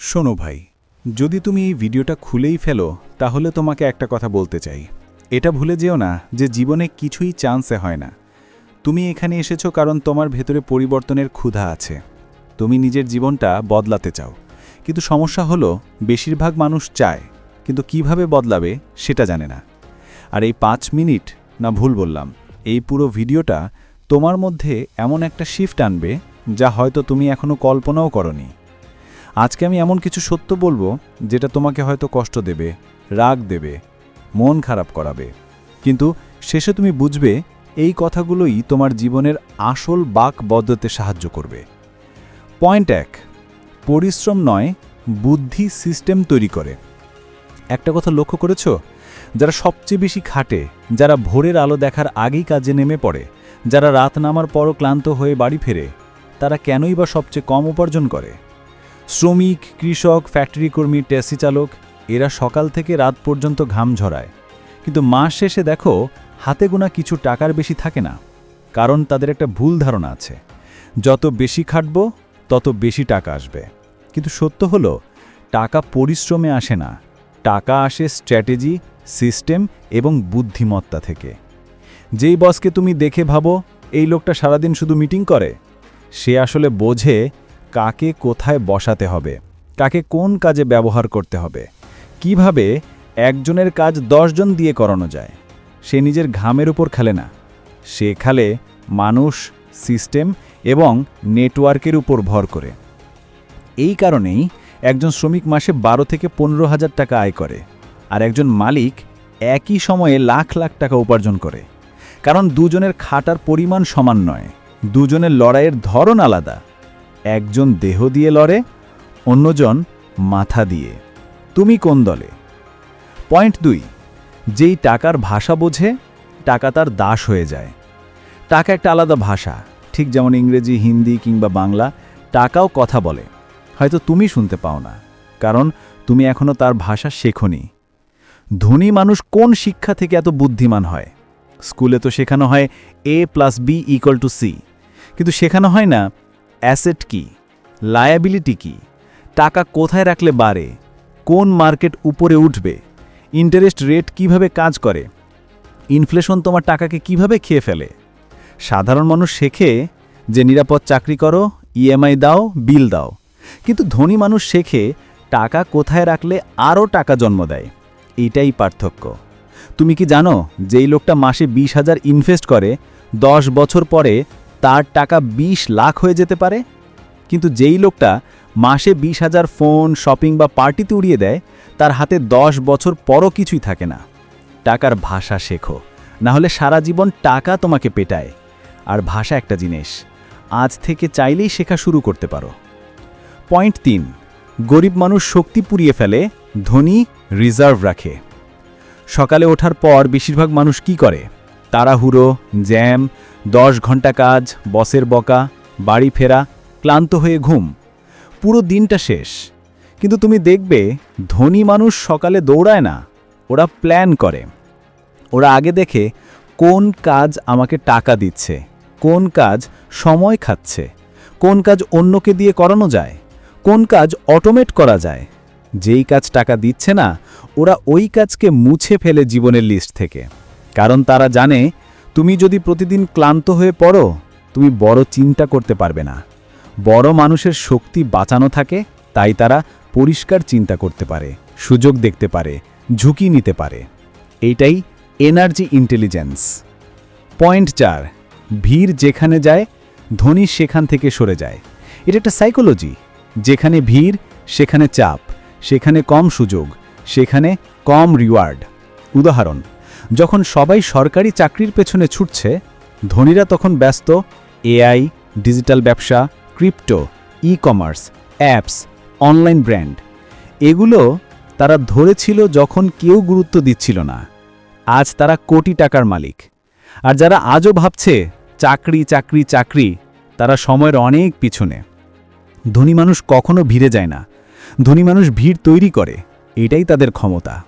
শোনো ভাই, যদি তুমি এই ভিডিওটা খুলেই ফেলো, তাহলে তোমাকে একটা কথা বলতে চাই। এটা ভুলে যেও না যে জীবনে কিছুই চান্সে হয় না। তুমি এখানে এসেছ কারণ তোমার ভেতরে পরিবর্তনের ক্ষুধা আছে। তুমি নিজের জীবনটা বদলাতে চাও। কিন্তু সমস্যা হলো, বেশিরভাগ মানুষ চায়, কিন্তু কীভাবে বদলাবে সেটা জানে না। আর এই পাঁচ মিনিট, না ভুল বললাম, এই পুরো ভিডিওটা তোমার মধ্যে এমন একটা শিফট আনবে, যা হয়তো তুমি এখনও কল্পনাও করনি। আজকে আমি এমন কিছু সত্য বলব যেটা তোমাকে হয়তো কষ্ট দেবে, রাগ দেবে, মন খারাপ করাবে। কিন্তু শেষে তুমি বুঝবে এই কথাগুলোই তোমার জীবনের আসল বাক বদলাতে সাহায্য করবে। পয়েন্ট এক, পরিশ্রম নয়, বুদ্ধি সিস্টেম তৈরি করে। একটা কথা লক্ষ্য করেছ? যারা সবচেয়ে বেশি খাটে, যারা ভোরের আলো দেখার আগেই কাজে নেমে পড়ে, যারা রাত নামার পরও ক্লান্ত হয়ে বাড়ি ফেরে, তারা কেনই বা সবচেয়ে কম উপার্জন করে? শ্রমিক, কৃষক ফ্যাক্টরি কর্মী, ট্যাক্সি চালক, এরা সকাল থেকে রাত পর্যন্ত ঘাম ঝরায়। কিন্তু মাস শেষে দেখো, হাতে গোনা কিছু টাকার বেশি থাকে না, কারণ তাদের একটা ভুল ধারণা আছে। যত বেশি খাটব, তত বেশি টাকা আসবে। কিন্তু সত্য হলো, টাকা পরিশ্রমে আসে না। টাকা আসে স্ট্র্যাটেজি, সিস্টেম এবং বুদ্ধিমত্তা থেকে। যেই বসকে তুমি দেখে ভাবো, এই লোকটা সারাদিন শুধু মিটিং করে, সে আসলে বোঝে কাকে কোথায় বসাতে হবে, কাকে কোন কাজে ব্যবহার করতে হবে, কীভাবে একজনের কাজ দশজন দিয়ে করানো যায়, সে নিজের ঘামের উপর খেলে না, সে খেলে মানুষ, সিস্টেম এবং নেটওয়ার্কের উপর ভর করে। এই কারণেই একজন শ্রমিক মাসে বারো থেকে পনেরো হাজার টাকা আয় করে আর একজন মালিক একই সময়ে লাখ লাখ টাকা উপার্জন করে। কারণ দুজনের খাটার পরিমাণ সমান নয়, দুজনের লড়াইয়ের ধরন আলাদা। একজন দেহ দিয়ে লড়ে, অন্যজন মাথা দিয়ে। তুমি কোন দলে? পয়েন্ট দুই, যেই টাকার ভাষা বোঝে, টাকা তার দাস হয়ে যায়। টাকা একটা আলাদা ভাষা, ঠিক যেমন ইংরেজি, হিন্দি কিংবা বাংলা, টাকাও কথা বলে। হয়তো তুমি শুনতে পাও না, কারণ তুমি এখনও তার ভাষা শেখনি। ধনী মানুষ কোন শিক্ষা থেকে এত বুদ্ধিমান হয়? স্কুলে তো শেখানো হয় A plus B equal to C কিন্তু শেখানো হয় না অ্যাসেট কি? লায়াবিলিটি কি? টাকা কোথায় রাখলে বাড়ে? কোন মার্কেট উপরে উঠবে? ইন্টারেস্ট রেট কীভাবে কাজ করে? ইনফ্লেশন তোমার টাকাকে কীভাবে খেয়ে ফেলে? সাধারণ মানুষ শেখে যে নিরাপদ চাকরি করো, ইএমআই দাও, বিল দাও। কিন্তু ধনী মানুষ শেখে টাকা কোথায় রাখলে আরও টাকা জন্ম দেয়। এটাই পার্থক্য। তুমি কি জানো, যেই লোকটা মাসে বিশ হাজার ইনভেস্ট করে, দশ বছর পরে তার টাকা ২০ লাখ হয়ে যেতে পারে? কিন্তু যেই লোকটা মাসে বিশ হাজার ফোন, শপিং বা পার্টিতে উড়িয়ে দেয়, তার হাতে দশ বছর পরও কিছুই থাকে না। টাকার ভাষা শেখো, না হলে সারা জীবন টাকা তোমাকে পেটায়। আর ভাষা একটা জিনিস, আজ থেকে চাইলেই শেখা শুরু করতে পারো। পয়েন্ট তিন, গরিব মানুষ শক্তি পুড়িয়ে ফেলে, ধনী রিজার্ভ রাখে। সকালে ওঠার পর বেশিরভাগ মানুষ কি করে? তাড়াহুড়ো, জ্যাম, দশ ঘণ্টা কাজ, বসের বকা, বাড়ি ফেরা, ক্লান্ত হয়ে ঘুম। পুরো দিনটা শেষ। কিন্তু তুমি দেখবে, ধনী মানুষ সকালে দৌড়ায় না, ওরা প্ল্যান করে। ওরা আগে দেখে কোন কাজ আমাকে টাকা দিচ্ছে, কোন কাজ সময় খাচ্ছে, কোন কাজ অন্যকে দিয়ে করানো যায়, কোন কাজ অটোমেট করা যায়। যেই কাজ টাকা দিচ্ছে না, ওরা ওই কাজকে মুছে ফেলে জীবনের লিস্ট থেকে। কারণ তারা জানে, তুমি যদি প্রতিদিন ক্লান্ত হয়ে পড়ো, তুমি বড় চিন্তা করতে পারবে না। বড় মানুষের শক্তি বাঁচানো থাকে, তাই তারা পরিষ্কার চিন্তা করতে পারে, সুযোগ দেখতে পারে, ঝুঁকি নিতে পারে। এইটাই এনার্জি ইন্টেলিজেন্স। পয়েন্ট চার, ভিড় যেখানে যায়, ধনী সেখান থেকে সরে যায়। এটা একটা সাইকোলজি। যেখানে ভিড়, সেখানে চাপ, সেখানে কম সুযোগ, সেখানে কম রিওয়ার্ড। উদাহরণ যখন সবাই সরকারি চাকরির পেছনে ছুটছে, ধনীরা তখন ব্যস্ত, এআই, ডিজিটাল ব্যবসা, crypto e commerce apps, online brand, এগুলো তারা ধরেছিল যখন কেউ গুরুত্ব দিচ্ছিল না। আজ তারা কোটি টাকার মালিক। আর যারা আজও ভাবছে, চাকরি চাকরি চাকরি, তারা সময়ের অনেক পিছনে। ধনী মানুষ কখনো ভিড়ে যায় না। ধনী মানুষ ভিড় তৈরি করে। এটাই তাদের ক্ষমতা।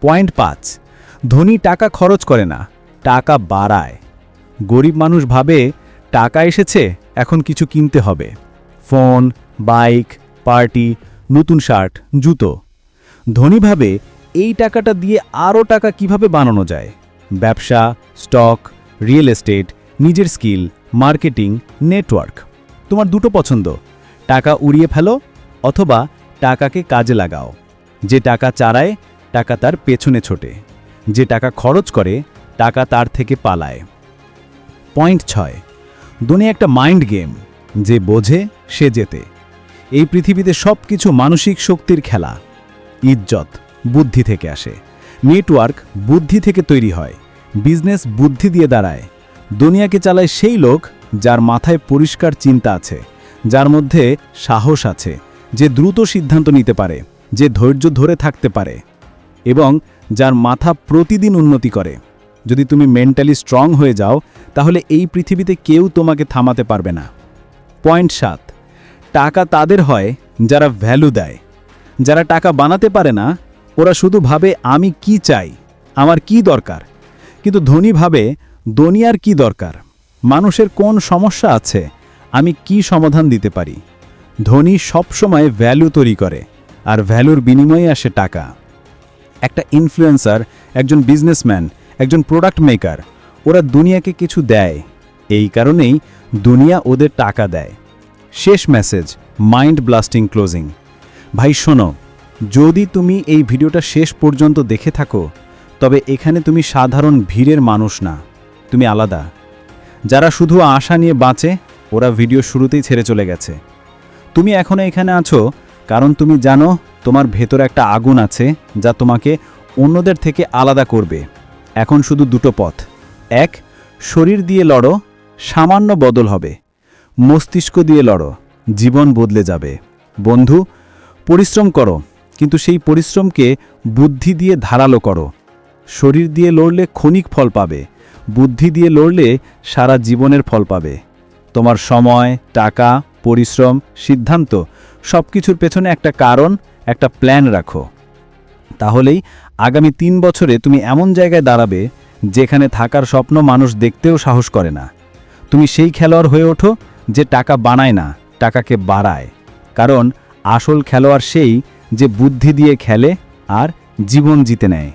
পয়েন্ট পাঁচ ধনী টাকা খরচ করে না, টাকা বাড়ায়। গরিব মানুষ ভাবে, টাকা এসেছে, এখন কিছু কিনতে হবে। ফোন, বাইক, পার্টি, নতুন শার্ট, জুতো। ধনীভাবে এই টাকাটা দিয়ে আরও টাকা কীভাবে বানানো যায়? ব্যবসা, স্টক, রিয়েল এস্টেট, নিজের স্কিল, মার্কেটিং, নেটওয়ার্ক। তোমার দুটো পছন্দ, টাকা উড়িয়ে ফেলো অথবা টাকাকে কাজে লাগাও। যে টাকা চারায়, টাকা তার পেছনে ছোটে। যে টাকা খরচ করে, টাকা তার থেকে পালায়। পয়েন্ট ছয়। দুনিয়া একটা মাইন্ড গেম, যে বোঝে, সে জেতে। এই পৃথিবীতে সব কিছু মানসিক শক্তির খেলা। ইজ্জত, বুদ্ধি থেকে আসে। নেটওয়ার্ক, বুদ্ধি থেকে তৈরি হয়। বিজনেস, বুদ্ধি দিয়ে দাঁড়ায়। দুনিয়াকে চালায় সেই লোক, যার মাথায় পরিষ্কার চিন্তা আছে, যার মধ্যে সাহস আছে, যে দ্রুত সিদ্ধান্ত নিতে পারে, যে ধৈর্য ধরে থাকতে পারে। এবং যার মাথা প্রতিদিন উন্নতি করে। যদি তুমি মেন্টালি স্ট্রং হয়ে যাও, তাহলে এই পৃথিবীতে কেউ তোমাকে থামাতে পারবে না। পয়েন্ট সাত, টাকা তাদের হয় যারা ভ্যালু দেয়। যারা টাকা বানাতে পারে না, ওরা শুধু ভাবে, আমি কি চাই? আমার কি দরকার? কিন্তু ধনী ভাবে, দুনিয়ার কি দরকার? মানুষের কোন সমস্যা আছে? আমি কি সমাধান দিতে পারি? ধনী সবসময় ভ্যালু তৈরি করে, আর ভ্যালুর বিনিময়ে আসে টাকা। একটা ইনফ্লুয়েন্সার একজন বিজনেসম্যান একজন প্রোডাক্ট মেকার ওরা দুনিয়াকে কিছু দেয়। এই কারণেই দুনিয়া ওদের টাকা দেয়। শেষ মেসেজ মাইন্ড ব্লাস্টিং ক্লোজিং ভাই, শোনো, যদি তুমি এই ভিডিওটা শেষ পর্যন্ত দেখে থাকো, তবে এখানে তুমি সাধারণ ভিড়ের মানুষ না, তুমি আলাদা। যারা শুধু আশা নিয়ে বাঁচে, ওরা ভিডিও শুরুতেই ছেড়ে চলে গেছে। তুমি এখনও এখানে আছো, কারণ তুমি জানো তোমার ভেতরে একটা আগুন আছে যা তোমাকে অন্যদের থেকে আলাদা করবে। এখন শুধু দুটো পথ। এক, শরীর দিয়ে লড়ো, সামান্য বদল হবে। মস্তিষ্ক দিয়ে লড়ো, জীবন বদলে যাবে। বন্ধু, পরিশ্রম করো, কিন্তু সেই পরিশ্রমকে বুদ্ধি দিয়ে ধারালো করো। শরীর দিয়ে লড়লে ক্ষণিক ফল পাবে। বুদ্ধি দিয়ে লড়লে সারা জীবনের ফল পাবে। তোমার সময়, টাকা, পরিশ্রম, সিদ্ধান্ত সব কিছুর পেছনে একটা কারণ একটা প্ল্যান রাখো। তাহলেই আগামী তিন বছরে তুমি এমন জায়গায় দাঁড়াবে যেখানে থাকার স্বপ্ন মানুষ দেখতেও সাহস করে না। তুমি সেই খেলোয়াড় হয়ে ওঠো যে টাকা বানায় না, টাকাকে বাড়ায়। কারণ আসল খেলোয়াড় সেই যে বুদ্ধি দিয়ে খেলে আর জীবন জিতে নেয়।